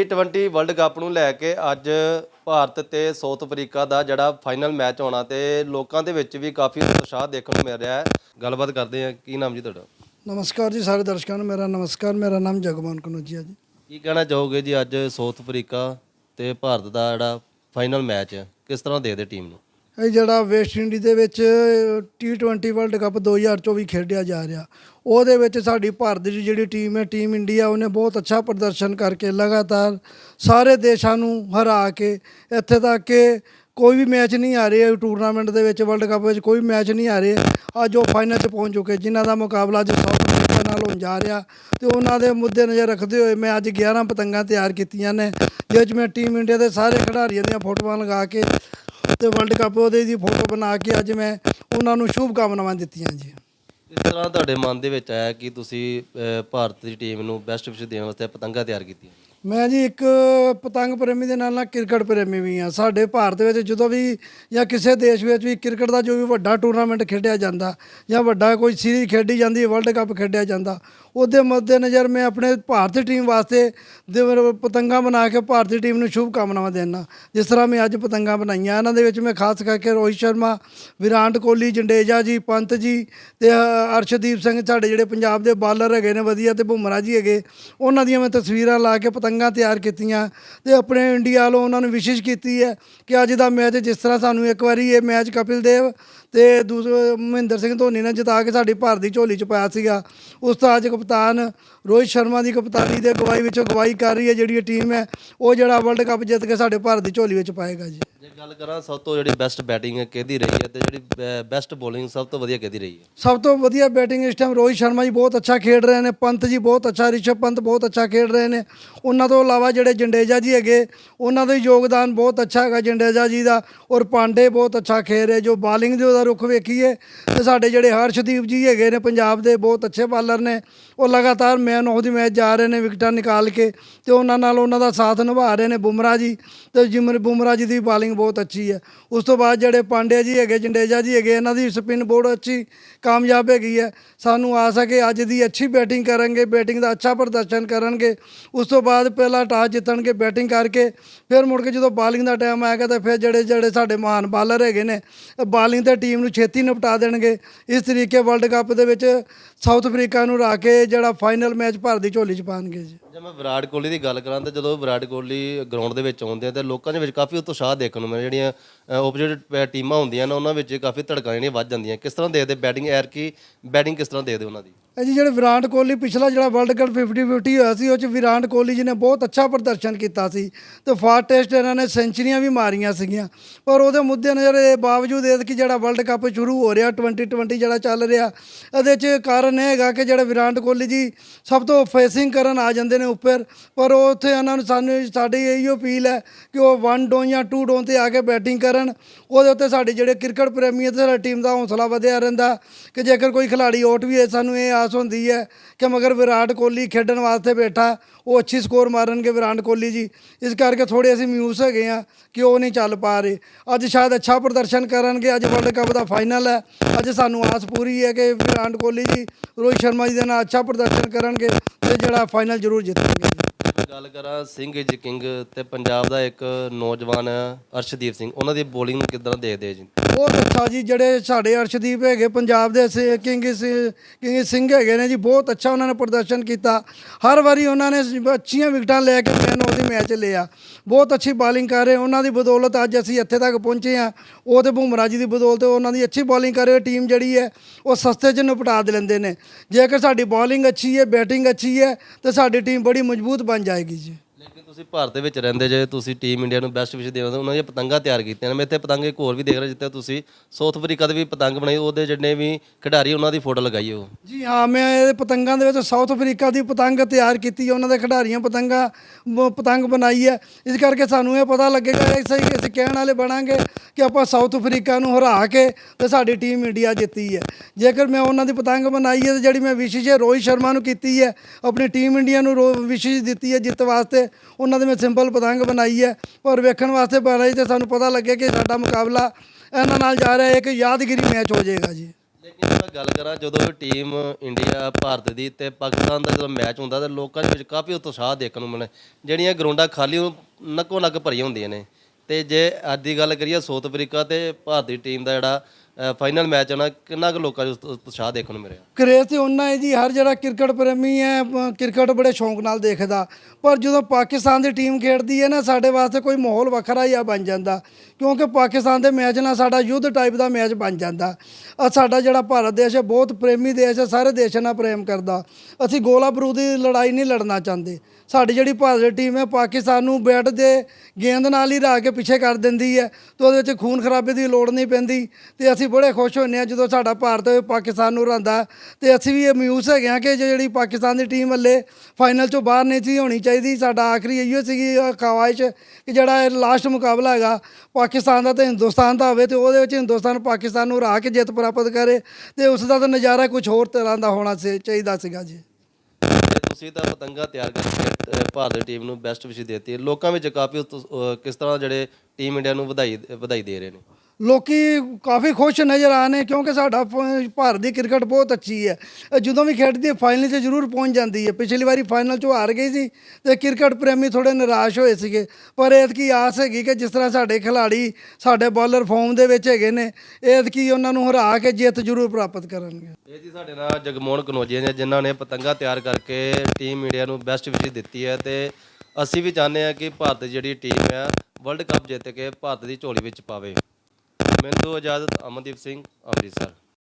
T20 world cup ਨੂੰ ਲੈ ਕੇ ਅੱਜ ਭਾਰਤ ਤੇ ਸਾਊਥ ਅਫਰੀਕਾ ਦਾ ਜਿਹੜਾ ਫਾਈਨਲ ਮੈਚ ਹੋਣਾ ਤੇ ਲੋਕਾਂ ਦੇ ਵਿੱਚ ਵੀ ਕਾਫੀ ਉਤਸ਼ਾਹ ਦੇਖਣ ਨੂੰ ਮਿਲ ਰਿਹਾ ਹੈ। ਗੱਲਬਾਤ ਕਰਦੇ ਆ ਕੀ ਨਾਮ ਜੀ ਤੁਹਾਡਾ? ਨਮਸਕਾਰ ਜੀ ਸਾਰੇ ਦਰਸ਼ਕਾਂ ਨੂੰ। ਮੇਰਾ ਨਮਸਕਾਰ। ਮੇਰਾ ਨਾਮ ਜਗਮੋਹਨ ਕਨੋਜੀਆ ਜੀ। ਕੀ ਕਹਿਣਾ ਚਾਹੋਗੇ ਜੀ ਅੱਜ ਸਾਊਥ ਅਫਰੀਕਾ ਤੇ ਭਾਰਤ ਦਾ ਜਿਹੜਾ ਫਾਈਨਲ ਮੈਚ ਹੈ? ਕਿਸ ਤਰ੍ਹਾਂ ਦੇਖਦੇ ਟੀਮ ਨੂੰ? ਜਿਹੜਾ ਵੈਸਟ ਇੰਡੀਜ਼ ਦੇ ਵਿੱਚ T20 ਵਰਲਡ ਕੱਪ 2024 ਖੇਡਿਆ ਜਾ ਰਿਹਾ। ਉਹਦੇ ਵਿੱਚ ਸਾਡੀ ਭਾਰਤ ਦੀ ਜਿਹੜੀ ਟੀਮ ਹੈ ਟੀਮ ਇੰਡੀਆ ਉਹਨੇ ਬਹੁਤ ਅੱਛਾ ਪ੍ਰਦਰਸ਼ਨ ਕਰਕੇ ਲਗਾਤਾਰ ਸਾਰੇ ਦੇਸ਼ਾਂ ਨੂੰ ਹਰਾ ਕੇ ਇੱਥੇ ਤੱਕ ਕਿ ਕੋਈ ਵੀ ਮੈਚ ਨਹੀਂ ਆ ਰਿਹਾ ਟੂਰਨਾਮੈਂਟ ਦੇ ਵਿੱਚ ਵਰਲਡ ਕੱਪ ਵਿੱਚ ਕੋਈ ਮੈਚ ਨਹੀਂ ਆ ਰਿਹਾ। ਅੱਜ ਉਹ ਫਾਈਨਲ 'ਚ ਪਹੁੰਚ ਚੁੱਕੇ, ਜਿਨ੍ਹਾਂ ਦਾ ਮੁਕਾਬਲਾ ਅੱਜ ਸਾਊਥ ਅਫਰੀਕਾ ਨਾਲ ਹੋਣ ਜਾ ਰਿਹਾ। ਤੇ ਉਹਨਾਂ ਦੇ ਮੁੱਦੇ ਨਜ਼ਰ ਰੱਖਦੇ ਹੋਏ ਮੈਂ ਅੱਜ 11 ਪਤੰਗਾਂ ਤਿਆਰ ਕੀਤੀਆਂ ਨੇ, ਜਿਸ 'ਚ ਮੈਂ ਟੀਮ ਇੰਡੀਆ ਦੇ ਸਾਰੇ ਖਿਡਾਰੀਆਂ ਦੀਆਂ ਫੋਟੋਆਂ ਲਗਾ ਕੇ ਤੇ ਵਰਲਡ ਕੱਪ ਉਹਦੇ ਦੀ ਫੋਟੋ ਬਣਾ ਕੇ ਅੱਜ ਮੈਂ ਉਹਨਾਂ ਨੂੰ ਸ਼ੁਭ ਕਾਮਨਾਵਾਂ ਦਿੱਤੀਆਂ ਜੀ। ਇਸ ਤਰ੍ਹਾਂ ਤੁਹਾਡੇ ਮਨ ਦੇ ਵਿੱਚ ਆਇਆ ਕਿ ਤੁਸੀਂ ਭਾਰਤ ਦੀ ਟੀਮ ਨੂੰ ਬੈਸਟ ਵਿਸ਼ ਦੇਣ ਵਾਸਤੇ ਪਤੰਗਾ ਤਿਆਰ ਕੀਤੀਆਂ? ਮੈਂ ਜੀ ਇੱਕ ਪਤੰਗ ਪ੍ਰੇਮੀ ਦੇ ਨਾਲ ਨਾਲ ਕ੍ਰਿਕਟ ਪ੍ਰੇਮੀ ਵੀ ਹਾਂ। ਸਾਡੇ ਭਾਰਤ ਵਿੱਚ ਜਦੋਂ ਵੀ ਜਾਂ ਕਿਸੇ ਦੇਸ਼ ਵਿੱਚ ਵੀ ਕ੍ਰਿਕਟ ਦਾ ਜੋ ਵੀ ਵੱਡਾ ਟੂਰਨਾਮੈਂਟ ਖੇਡਿਆ ਜਾਂਦਾ ਜਾਂ ਵੱਡਾ ਕੋਈ ਸੀਰੀਜ਼ ਖੇਡੀ ਜਾਂਦੀ ਹੈ ਵਰਲਡ ਕੱਪ ਖੇਡਿਆ ਜਾਂਦਾ ਉਹਦੇ ਮੱਦੇਨਜ਼ਰ ਮੈਂ ਆਪਣੇ ਭਾਰਤੀ ਟੀਮ ਵਾਸਤੇ ਦੇ ਪਤੰਗਾਂ ਬਣਾ ਕੇ ਭਾਰਤੀ ਟੀਮ ਨੂੰ ਸ਼ੁਭ ਕਾਮਨਾਵਾਂ ਦੇਣਾ ਜਿਸ ਤਰ੍ਹਾਂ ਮੈਂ ਅੱਜ ਪਤੰਗਾਂ ਬਣਾਈਆਂ। ਇਹਨਾਂ ਦੇ ਵਿੱਚ ਮੈਂ ਖਾਸ ਕਰਕੇ ਰੋਹਿਤ ਸ਼ਰਮਾ, ਵਿਰਾਟ ਕੋਹਲੀ, ਜੰਡੇਜਾ ਜੀ, ਪੰਤ ਜੀ ਤੇ ਅਰਸ਼ਦੀਪ ਸਿੰਘ ਸਾਡੇ ਜਿਹੜੇ ਪੰਜਾਬ ਦੇ ਬਾਲਰ ਹੈਗੇ ਨੇ, ਵਧੀਆ ਤੇ ਬੁਮਰਾ ਜੀ ਹੈਗੇ। ਉਹਨਾਂ ਦੀਆਂ ਮੈਂ ਤਸਵੀਰਾਂ ਲਾ ਕੇ ਪਤੰਗਾਂ ਤਿਆਰ ਕੀਤੀਆਂ ਤੇ ਆਪਣੇ ਇੰਡੀਆ ਵੱਲੋਂ ਉਹਨਾਂ ਨੂੰ ਵਿਸ਼ੇਸ਼ ਕੀਤੀ ਹੈ ਕਿ ਅੱਜ ਦਾ ਮੈਚ ਜਿਸ ਤਰ੍ਹਾਂ ਸਾਨੂੰ ਇੱਕ ਵਾਰੀ ਇਹ ਮੈਚ ਕਪਿਲ ਦੇਵ ਤੇ ਦੂਸਰੇ ਮਹਿੰਦਰ ਸਿੰਘ ਧੋਨੀ ਨੇ ਜਿਤਾ ਕੇ ਸਾਡੀ ਭਾਰਤ ਦੀ ਝੋਲੀ ਚ ਪਾਇਆ ਸੀਗਾ। ਉਸ ਤੋਂ ਅੱਜ ਕਪਤਾਨ ਰੋਹਿਤ ਸ਼ਰਮਾ ਦੀ ਕਪਤਾਨੀ ਦੇ ਅਗਵਾਈ ਵਿੱਚ ਅਗਵਾਈ ਕਰ ਰਹੀ ਹੈ ਜਿਹੜੀ ਇਹ ਟੀਮ ਹੈ ਉਹ ਜਿਹੜਾ ਵਰਲਡ ਕੱਪ ਜਿੱਤ ਕੇ ਸਾਡੇ ਭਾਰਤ ਦੀ ਝੋਲੀ ਵਿੱਚ ਪਾਏਗਾ ਜੀ। ਜੇ ਗੱਲ ਕਰਾਂ ਸਭ ਤੋਂ ਜਿਹੜੀ ਬੈਸਟ ਬੈਟਿੰਗ ਹੈ ਕਿਹਦੀ ਰਹੀ ਹੈ ਤੇ ਜਿਹੜੀ ਬੈਸਟ ਬੋਲਿੰਗ ਸਭ ਤੋਂ ਵਧੀਆ ਕਿਹਦੀ ਰਹੀ ਹੈ? ਸਭ ਤੋਂ ਵਧੀਆ ਬੈਟਿੰਗ ਇਸ ਟਾਈਮ ਰੋਹਿਤ ਸ਼ਰਮਾ ਜੀ ਬਹੁਤ ਅੱਛਾ ਖੇਡ ਰਹੇ ਨੇ ਪੰਤ ਜੀ ਬਹੁਤ ਅੱਛਾ ਰਿਸ਼ਭ ਪੰਤ ਬਹੁਤ ਅੱਛਾ ਖੇਡ ਰਹੇ ਨੇ। ਉਹਨਾਂ ਤੋਂ ਇਲਾਵਾ ਜਿਹੜੇ ਜੰਡੇਜਾ ਜੀ ਹੈਗੇ ਉਹਨਾਂ ਦਾ ਵੀ ਯੋਗਦਾਨ ਬਹੁਤ ਅੱਛਾ ਹੈਗਾ ਜੰਡੇਜਾ ਜੀ ਦਾ ਔਰ ਪਾਂਡੇ ਬਹੁਤ ਅੱਛਾ ਖੇਡ ਰਹੇ ਜੋ ਬਾਲਿੰਗ ਦੇ ਉਹਦਾ ਰੁਖ ਵੇਖੀਏ ਤੇ ਸਾਡੇ ਜਿਹੜੇ ਹਰਸ਼ਦੀਪ ਜੀ ਹੈਗੇ ਨੇ ਪੰਜਾਬ ਦੇ ਬਹੁਤ ਅੱਛੇ ਬਾਲਰ ਨੇ, ਉਹ ਲਗਾਤਾਰ ਮੈਨ ਆਫ ਦੀ ਮੈਚ ਜਾ ਰਹੇ ਨੇ ਵਿਕਟਾਂ ਨਿਕਾਲ ਕੇ ਤੇ ਉਹਨਾਂ ਨਾਲ ਉਹਨਾਂ ਦਾ ਸਾਥ ਨਿਭਾ ਰਹੇ ਨੇ ਬੁਮਰਾ ਜੀ ਤੇ ਜਿਮਰ ਬੁਮਰਾ ਜੀ ਦੀ ਬਾਲਿੰਗ ਬਹੁਤ ਅੱਛੀ ਹੈ। ਉਸ ਤੋਂ ਬਾਅਦ ਜਿਹੜੇ ਪਾਂਡਿਆ ਜੀ ਹੈਗੇ, ਜੰਡੇਜਾ ਜੀ ਹੈਗੇ, ਇਹਨਾਂ ਦੀ ਸਪਿਨ ਬੋਰਡ ਅੱਛੀ, ਕਾਮਯਾਬ ਹੈਗੀ ਹੈ। ਸਾਨੂੰ ਆਸ ਹੈ ਕਿ ਅੱਜ ਦੀ ਅੱਛੀ ਬੈਟਿੰਗ ਕਰਨਗੇ ਬੈਟਿੰਗ ਦਾ ਅੱਛਾ ਪ੍ਰਦਰਸ਼ਨ ਕਰਨਗੇ। ਉਸ ਤੋਂ ਬਾਅਦ ਪਹਿਲਾ ਟਾਸ ਜਿੱਤਣਗੇ ਬੈਟਿੰਗ ਕਰਕੇ, ਫਿਰ ਮੁੜ ਕੇ ਜਦੋਂ ਬਾਲਿੰਗ ਦਾ ਟਾਈਮ ਆਏਗਾ ਤਾਂ ਫਿਰ ਜਿਹੜੇ ਜਿਹੜੇ ਸਾਡੇ ਮਹਾਨ ਬਾਲਰ ਹੈਗੇ ਨੇ ਬਾਲਿੰਗ ਤੇ ਟੀਮ ਨੂੰ ਛੇਤੀ ਨਿਪਟਾ ਦੇਣਗੇ। ਇਸ ਤਰੀਕੇ ਵਰਲਡ ਕੱਪ ਦੇ ਵਿੱਚ ਸਾਊਥ ਅਫਰੀਕਾ ਨੂੰ ਹਰਾ ਕੇ ਜਿਹੜਾ ਫਾਈਨਲ ਮੈਚ ਭਾਰਤ ਦੀ ਝੋਲੀ 'ਚ ਪਾਣਗੇ ਜੀ। ਜੇ ਮੈਂ ਵਿਰਾਟ ਕੋਹਲੀ ਦੀ ਗੱਲ ਕਰਾਂ ਤਾਂ ਜਦੋਂ ਵਿਰਾਟ ਕੋਹਲੀ ਗਰਾਊਂਡ ਦੇ ਵਿੱਚ ਆਉਂਦੇ ਆ ਤਾਂ ਲੋਕਾਂ ਦੇ ਵਿੱਚ ਕਾਫੀ ਉਤਸ਼ਾਹ ਦੇਖਣ ਨੂੰ ਮਿਲਦਾ ਜਿਹੜੀਆਂ ਆਪੋਜੀਟ ਟੀਮਾਂ ਹੁੰਦੀਆਂ ਨੇ, ਉਹਨਾਂ ਵਿੱਚ ਕਾਫੀ ਧੜਕਾਂ ਜਿਹੜੀਆਂ ਵੱਧ ਜਾਂਦੀਆਂ। ਕਿਸ ਤਰ੍ਹਾਂ ਦੇਖਦੇ ਬੈਟਿੰਗ ਐਰ ਕੀ ਬੈਟਿੰਗ ਕਿਸ ਤਰ੍ਹਾਂ ਦੇਖਦੇ ਉਹਨਾਂ ਦੀ? ਜੀ ਜਿਹੜੇ ਵਿਰਾਟ ਕੋਹਲੀ ਪਿਛਲਾ ਜਿਹੜਾ ਵਰਲਡ ਕੱਪ 50 50 ਹੋਇਆ ਸੀ, ਉਹ ਚ ਵਿਰਾਟ ਕੋਹਲੀ ਜੀ ਨੇ ਬਹੁਤ ਅੱਛਾ ਪ੍ਰਦਰਸ਼ਨ ਕੀਤਾ ਸੀ ਤੇ ਫਾਸਟ ਟੈਸਟ ਇਹਨਾਂ ਨੇ ਸੈਂਚਰੀਆਂ ਵੀ ਮਾਰੀਆਂ ਸੀਗੀਆਂ। ਪਰ ਉਹਦੇ ਮੁੱਦੇ ਨਜ਼ਰ ਇਹ ਬਾਵਜੂਦ ਇਹ ਕਿ ਜਿਹੜਾ ਵਰਲਡ ਕੱਪ ਸ਼ੁਰੂ ਹੋ ਰਿਹਾ 2020 ਜਿਹੜਾ ਚੱਲ ਰਿਹਾ, ਇਹਦੇ ਚ ਕਾਰਨ ਇਹ ਹੈਗਾ ਕਿ ਜਿਹੜਾ ਵਿਰਾਟ ਕੋਹਲੀ ਜੀ ਸਭ ਤੋਂ ਫੇਸਿੰਗ ਕਰਨ ਆ ਜਾਂਦੇ ਨੇ ਉੱਪਰ। ਪਰ ਉਹ ਉੱਥੇ ਇਹਨਾਂ ਨੂੰ ਸਾਨੂੰ ਸਾਡੀ ਇਹੀ ਅਪੀਲ ਹੈ ਕਿ ਉਹ 1 ਡੋਨ ਜਾਂ 2 ਡੋਨ ਤੇ ਆ ਕੇ ਬੈਟਿੰਗ ਕਰਨ। ਉਹਦੇ ਉੱਤੇ ਸਾਡੇ ਜਿਹੜੇ ਕ੍ਰਿਕਟ ਪ੍ਰੇਮੀ ਤੇ ਸਾਡੀ ਟੀਮ ਦਾ ਹੌਸਲਾ ਵਧਿਆ ਰਹਿੰਦਾ। ਕਿ ਜੇਕਰ ਕੋਈ ਖਿਡਾਰੀ ਆਊਟ ਵੀ ਹੈ ਸਾਨੂੰ ਇਹ ਆਸ ਹੁੰਦੀ ਹੈ ਕਿ ਮਗਰ ਵਿਰਾਟ ਕੋਹਲੀ ਖੇਡਣ ਵਾਸਤੇ ਬੈਠਾ, ਉਹ ਅੱਛੀ ਸਕੋਰ ਮਾਰਨਗੇ ਵਿਰਾਟ ਕੋਹਲੀ ਜੀ। ਇਸ ਕਰਕੇ ਥੋੜੇ ਅਸੀਂ ਮਿਊਸ ਹੈਗੇ ਆ ਕਿ ਉਹ ਨਹੀਂ ਚੱਲ ਪਾ ਰਹੇ। ਅੱਜ ਸ਼ਾਇਦ ਅੱਛਾ ਪ੍ਰਦਰਸ਼ਨ ਕਰਨਗੇ, ਅੱਜ ਵਰਲਡ ਕੱਪ ਦਾ ਫਾਈਨਲ ਹੈ। ਅੱਜ ਸਾਨੂੰ ਆਸ ਪੂਰੀ ਹੈ ਕਿ ਵਿਰਾਟ ਕੋਹਲੀ ਜੀ, ਰੋਹਿਤ ਸ਼ਰਮਾ ਜੀ ਦੇ ਨਾਲ ਅੱਛਾ ਪ੍ਰਦਰਸ਼ਨ ਕਰਨਗੇ ਤੇ ਜਿਹੜਾ ਫਾਈਨਲ ਜ਼ਰੂਰ ਜਿੱਤਣਗੇ ਗੱਲ ਕਰਾਂ ਸਿੰਘ ਇਜ ਕਿੰਗ ਤੇ ਪੰਜਾਬ ਦਾ ਇੱਕ ਨੌਜਵਾਨ ਅਰਸ਼ਦੀਪ ਸਿੰਘ, ਉਹਨਾਂ ਦੀ ਬੋਲਿੰਗ ਨੂੰ ਕਿਦਾਂ ਦੇਖਦੇ ਜੀ? ਬਹੁਤ ਅੱਛਾ ਜੀ, ਜਿਹੜੇ ਸਾਡੇ ਅਰਸ਼ਦੀਪ ਹੈਗੇ, ਪੰਜਾਬ ਦੇ ਕਿੰਗ ਕਿੰਗ ਸਿੰਘ ਹੈਗੇ ਨੇ ਜੀ, ਬਹੁਤ ਅੱਛਾ ਉਹਨਾਂ ਨੇ ਪ੍ਰਦਰਸ਼ਨ ਕੀਤਾ। ਹਰ ਵਾਰੀ ਉਹਨਾਂ ਨੇ ਅੱਛੀਆਂ ਵਿਕਟਾਂ ਲੈ ਕੇ ਮੈਨ ਆਫ ਮੈਚ ਲਿਆ। ਬਹੁਤ ਅੱਛੀ ਬੋਲਿੰਗ ਕਰ ਰਹੇ, ਉਹਨਾਂ ਦੀ ਬਦੌਲਤ ਅੱਜ ਅਸੀਂ ਇੱਥੇ ਤੱਕ ਪਹੁੰਚੇ ਆ ਉਹ ਤੇ ਬੁਮਰਾ ਜੀ ਦੀ ਬਦੌਲਤ, ਉਹਨਾਂ ਦੀ ਅੱਛੀ ਬੋਲਿੰਗ ਕਰ ਰਹੇ, ਟੀਮ ਜਿਹੜੀ ਹੈ, ਉਹ ਸਸਤੇ 'ਚ ਨਿਪਟਾ ਦੇ ਲੈਂਦੇ ਨੇ। ਜੇਕਰ ਸਾਡੀ ਬੋਲਿੰਗ ਅੱਛੀ ਹੈ ਬੈਟਿੰਗ ਅੱਛੀ ਹੈ, ਤੇ ਸਾਡੀ ਟੀਮ ਬੜੀ ਮਜ਼ਬੂਤ ਬਣ ਜਾਏਗੀ ਜੀ। ਤੁਸੀਂ ਭਾਰਤ ਦੇ ਵਿੱਚ ਰਹਿੰਦੇ ਜੇ, ਤੁਸੀਂ ਟੀਮ ਇੰਡੀਆ ਨੂੰ ਬੈਸਟ ਵਿਸ਼ ਦੇਣਾ ਉਹਨਾਂ ਦੀਆਂ ਪਤੰਗਾਂ ਤਿਆਰ ਕੀਤੀਆਂ ਨੇ। ਮੈਂ ਇੱਥੇ ਪਤੰਗ ਇੱਕ ਹੋਰ ਵੀ ਦੇਖ ਰਿਹਾ, ਜਿੱਥੇ ਤੁਸੀਂ ਸਾਊਥ ਅਫਰੀਕਾ ਦੇ ਵੀ ਪਤੰਗ ਬਣਾਈ ਉਹਦੇ ਜਿੰਨੇ ਵੀ ਖਿਡਾਰੀ, ਉਹਨਾਂ ਦੀ ਫੋਟੋ ਲਗਾਈ ਉਹ। ਜੀ ਹਾਂ, ਮੈਂ ਇਹ ਪਤੰਗਾਂ ਦੇ ਵਿੱਚ ਸਾਊਥ ਅਫਰੀਕਾ ਦੀ ਪਤੰਗ ਤਿਆਰ ਕੀਤੀ ਹੈ, ਉਹਨਾਂ ਦੇ ਖਿਡਾਰੀਆਂ ਪਤੰਗਾਂ ਪਤੰਗ ਬਣਾਈ ਹੈ। ਇਸ ਕਰਕੇ ਸਾਨੂੰ ਇਹ ਪਤਾ ਲੱਗੇਗਾ, ਇਹ ਸਹੀ ਅਸੀਂ ਕਹਿਣ ਵਾਲੇ ਬਣਾਂਗੇ ਕਿ ਆਪਾਂ ਸਾਊਥ ਅਫਰੀਕਾ ਨੂੰ ਹਰਾ ਕੇ ਤੇ ਸਾਡੀ ਟੀਮ ਇੰਡੀਆ ਜਿੱਤੀ ਹੈ। ਜੇਕਰ ਮੈਂ ਉਹਨਾਂ ਦੀ ਪਤੰਗ ਬਣਾਈ ਹੈ, ਤੇ ਜਿਹੜੀ ਮੈਂ ਵਿਸ਼ੇਸ਼ ਰੋਹਿਤ ਸ਼ਰਮਾ ਨੂੰ ਕੀਤੀ ਹੈ, ਆਪਣੀ ਟੀਮ ਇੰਡੀਆ ਨੂੰ ਰੋ- ਵਿਸ਼ੇਸ਼ ਦਿੱਤੀ ਹੈ ਜਿੱਤ ਵਾਸਤੇ ਉਹਨਾਂ ਦੀ ਮੈਂ ਸਿੰਪਲ ਪਤੰਗ ਬਣਾਈ ਹੈ ਔਰ ਵੇਖਣ ਵਾਸਤੇ ਬਣਾਈ ਤੇ ਸਾਨੂੰ ਪਤਾ ਲੱਗੇ ਕਿ ਸਾਡਾ ਮੁਕਾਬਲਾ ਇਹਨਾਂ ਨਾਲ ਜਾ ਰਿਹਾ, ਇੱਕ ਯਾਦਗਿਰੀ ਮੈਚ ਹੋ ਜਾਏਗਾ ਜੀ। ਲੇਕਿਨ ਮੈਂ ਗੱਲ ਕਰਾਂ, ਜਦੋਂ ਟੀਮ ਇੰਡੀਆ, ਭਾਰਤ ਦੀ ਤੇ ਪਾਕਿਸਤਾਨ ਦਾ ਜਦੋਂ ਮੈਚ ਹੁੰਦਾ ਤਾਂ ਲੋਕਾਂ ਦੇ ਵਿੱਚ ਕਾਫੀ ਉਤਸ਼ਾਹ ਦੇਖਣ ਨੂੰ ਮਿਲੇ ਜਿਹੜੀਆਂ ਗਰਾਊਂਡਾਂ ਖਾਲੀ ਉਹ ਨੱਕੋ ਨੱਕ ਭਰੀਆਂ ਹੁੰਦੀਆਂ ਨੇ। ਤੇ ਜੇ ਅੱਜ ਦੀ ਗੱਲ ਕਰੀਏ ਸਾਊਥ ਅਫਰੀਕਾ ਤੇ ਭਾਰਤੀ ਟੀਮ ਦਾ ਜਿਹੜਾ ਫਾਈਨਲ ਮੈਚ ਹੋਣਾ ਕਿੰਨਾ ਕੁ ਲੋਕਾਂ ਨੂੰ ਉਤਸ਼ਾਹ ਦੇਖਣ ਨੂੰ ਮਿਲਿਆ ਕਰੇਜ਼ ਤੇ ਉਹਨਾਂ ਹੈ ਜੀ, ਹਰ ਜਿਹੜਾ ਕ੍ਰਿਕਟ ਪ੍ਰੇਮੀ ਹੈ ਕ੍ਰਿਕਟ ਬੜੇ ਸ਼ੌਂਕ ਨਾਲ ਦੇਖਦਾ। ਪਰ ਜਦੋਂ ਪਾਕਿਸਤਾਨ ਦੀ ਟੀਮ ਖੇਡਦੀ ਹੈ ਨਾ, ਸਾਡੇ ਵਾਸਤੇ ਕੋਈ ਮਾਹੌਲ ਵੱਖਰਾ ਹੀ ਆ ਬਣ ਜਾਂਦਾ। ਕਿਉਂਕਿ ਪਾਕਿਸਤਾਨ ਦੇ ਮੈਚ ਨਾਲ ਸਾਡਾ ਯੁੱਧ ਟਾਈਪ ਦਾ ਮੈਚ ਬਣ ਜਾਂਦਾ। ਆ ਸਾਡਾ ਜਿਹੜਾ ਭਾਰਤ ਦੇਸ਼ ਹੈ, ਬਹੁਤ ਪ੍ਰੇਮੀ ਦੇਸ਼ ਹੈ, ਸਾਰੇ ਦੇਸ਼ਾਂ ਨਾਲ ਪ੍ਰੇਮ ਕਰਦਾ। ਅਸੀਂ ਗੋਲਾ ਬਰੂ ਦੀ ਲੜਾਈ ਨਹੀਂ ਲੜਨਾ ਚਾਹੁੰਦੇ। ਸਾਡੀ ਜਿਹੜੀ ਭਾਰਤ ਟੀਮ ਹੈ, ਪਾਕਿਸਤਾਨ ਨੂੰ ਬੈਟ ਦੇ ਗੇਂਦ ਨਾਲ ਹੀ ਰਾਹ ਕੇ ਪਿੱਛੇ ਕਰ ਦਿੰਦੀ ਹੈ। ਤੇ ਉਹਦੇ ਵਿੱਚ ਖੂਨ ਖਰਾਬੇ ਦੀ ਲੋੜ ਨਹੀਂ ਪੈਂਦੀ। ਤੇ ਅਸੀਂ ਅਸੀਂ ਬੜੇ ਖੁਸ਼ ਹੁੰਦੇ ਹਾਂ ਜਦੋਂ ਸਾਡਾ ਭਾਰਤ ਪਾਕਿਸਤਾਨ ਨੂੰ ਹਰਾਉਂਦਾ ਤੇ ਅਸੀਂ ਵੀ ਅਮਿਊਜ਼ ਹੈਗੇ ਹਾਂ ਕਿ ਜੋ ਜਿਹੜੀ ਪਾਕਿਸਤਾਨ ਦੀ ਟੀਮ ਹੱਲੇ ਫਾਈਨਲ ਚੋਂ ਬਾਹਰ ਨਹੀਂ ਸੀ ਹੋਣੀ ਚਾਹੀਦੀ, ਸਾਡਾ ਆਖਰੀ ਇਹੋ ਸੀਗੀ ਖਵਾਇਸ਼ ਕਿ ਜਿਹੜਾ ਇਹ ਲਾਸਟ ਮੁਕਾਬਲਾ ਹੈਗਾ, ਪਾਕਿਸਤਾਨ ਦਾ ਤੇ ਹਿੰਦੁਸਤਾਨ ਦਾ ਹੋਵੇ ਤੇ ਉਹਦੇ ਵਿੱਚ ਹਿੰਦੁਸਤਾਨ ਪਾਕਿਸਤਾਨ ਨੂੰ ਹਰਾ ਕੇ ਜਿੱਤ ਪ੍ਰਾਪਤ ਕਰੇ ਤੇ ਉਸ ਦਾ ਤਾਂ ਨਜ਼ਾਰਾ ਕੁਝ ਹੋਰ ਤਰ੍ਹਾਂ ਦਾ ਹੋਣਾ ਚਾਹੀਦਾ ਸੀਗਾ ਜੀ। ਤੁਸੀਂ ਤਾਂ ਪਤੰਗਾ ਤਿਆਰ ਕਰਕੇ ਭਾਰਤ ਦੀ ਟੀਮ ਨੂੰ ਬੈਸਟ ਵਿਸ਼ ਦਿੱਤੀ ਲੋਕਾਂ ਵਿੱਚ ਕਾਫੀ ਕਿਸ ਤਰ੍ਹਾਂ ਜਿਹੜੇ ਟੀਮ ਇੰਡੀਆ ਨੂੰ ਵਧਾਈ ਵਧਾਈ ਦੇ ਰਹੇ ਨੇ? ਲੋਕੀ ਕਾਫੀ ਖੁਸ਼ ਨਜ਼ਰ ਆ ਨੇ ਕਿਉਂਕਿ ਸਾਡਾ ਪ- ਭਾਰਤ ਦੀ ਕ੍ਰਿਕਟ ਬਹੁਤ ਅੱਛੀ ਹੈ। ਇਹ ਜਦੋਂ ਵੀ ਖੇਡਦੀ ਹੈ ਫਾਈਨਲ 'ਚ ਜ਼ਰੂਰ ਪਹੁੰਚ ਜਾਂਦੀ ਹੈ। ਪਿਛਲੀ ਵਾਰੀ ਫਾਈਨਲ 'ਚੋਂ ਹਾਰ ਗਈ ਸੀ ਤੇ ਕ੍ਰਿਕਟ ਪ੍ਰੇਮੀ ਥੋੜੇ ਨਿਰਾਸ਼ ਹੋਏ ਸੀਗੇ। ਪਰ ਐਤਕੀ ਆਸ ਹੈਗੀ ਕਿ ਜਿਸ ਤਰ੍ਹਾਂ ਸਾਡੇ ਖਿਲਾੜੀ ਸਾਡੇ ਬੋਲਰ ਫਾਰਮ ਦੇ ਵਿੱਚ ਹੈਗੇ ਨੇ, ਐਤਕੀ ਉਹਨਾਂ ਨੂੰ ਹਰਾ ਕੇ ਜਿੱਤ ਜ਼ਰੂਰ ਪ੍ਰਾਪਤ ਕਰਨਗੇ। ਇਹ ਜੀ ਸਾਡੇ ਨਾਲ ਜਗਮੋਹਨ ਕਨੋਜੀਆ ਨੇ, ਜਿਨ੍ਹਾਂ ਨੇ ਪਤੰਗਾ ਤਿਆਰ ਕਰਕੇ ਟੀਮ ਇੰਡੀਆ ਨੂੰ ਬੈਸਟ ਵਿਸ਼ ਦਿੱਤੀ ਹੈ ਤੇ ਅਸੀਂ ਵੀ ਚਾਹੁੰਦੇ ਹਾਂ ਕਿ ਭਾਰਤ ਜਿਹੜੀ ਟੀਮ ਹੈ ਵਰਲਡ ਕੱਪ ਜਿੱਤ ਕੇ ਭਾਰਤ ਦੀ ਝੋਲੀ ਵਿੱਚ ਪਾਵੇ। ਮੈਨੂੰ ਇਜਾਜ਼ਤ ਅਮਨਦੀਪ ਸਿੰਘ ਅੰਮ੍ਰਿਤਸਰ।